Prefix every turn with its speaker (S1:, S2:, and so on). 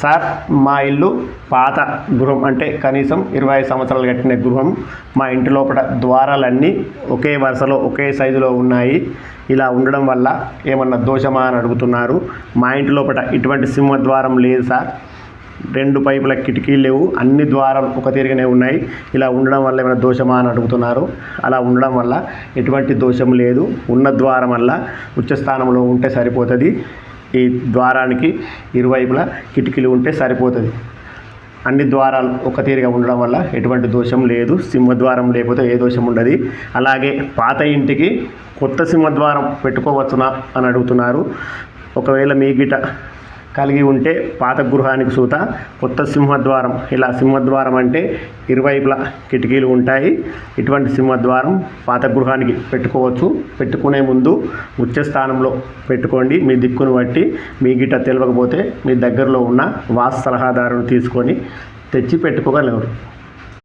S1: Sir మా ఇల్లు పాత గృహం అంటే కనీసం ఇరవై ఐదు సంవత్సరాలు కట్టిన గృహం. మా ఇంటి లోపల ద్వారాలన్నీ ఒకే వరుసలో ఒకే సైజులో ఉన్నాయి. ఇలా ఉండడం వల్ల ఏమన్నా దోషమా అని అడుగుతున్నారు. మా ఇంటి లోపల ఇటువంటి సింహద్వారం లేదు సార్. రెండు పైపుల కిటికీలు లేవు. అన్ని ద్వారం ఒక తిరిగినే ఉన్నాయి. ఇలా ఉండడం వల్ల ఏమైనా దోషమా అని అడుగుతున్నారు. అలా ఉండడం వల్ల ఎటువంటి దోషం లేదు. ఉన్న ద్వారం వల్ల ఉచ్చస్థానంలో ఉంటే సరిపోతుంది. ఈ ద్వారానికి ఇరువైపులా కిటికీలు ఉంటే సరిపోతుంది. అన్ని ద్వారాలు ఒక తీరుగా ఉండడం వల్ల ఎటువంటి దోషం లేదు. సింహద్వారం లేకపోతే ఏ దోషం ఉండదు. అలాగే పాత ఇంటికి కొత్త సింహద్వారం పెట్టుకోవచ్చునా అని అడుగుతున్నారు. ఒకవేళ మీ గిట కలిగి ఉంటే పాత గృహానికి సూత కొత్త సింహద్వారం. ఇలా సింహద్వారం అంటే ఇరువైపులా కిటికీలు ఉంటాయి. ఇటువంటి సింహద్వారం పాత గృహానికి పెట్టుకోవచ్చు. పెట్టుకునే ముందు ఉచ్చ స్థానంలో పెట్టుకోండి. మీ దిక్కును బట్టి మీ గిట తెలియకపోతే మీ దగ్గరలో ఉన్న వాస్తు సలహాదారుని తీసుకొని తెచ్చి పెట్టుకోగలరు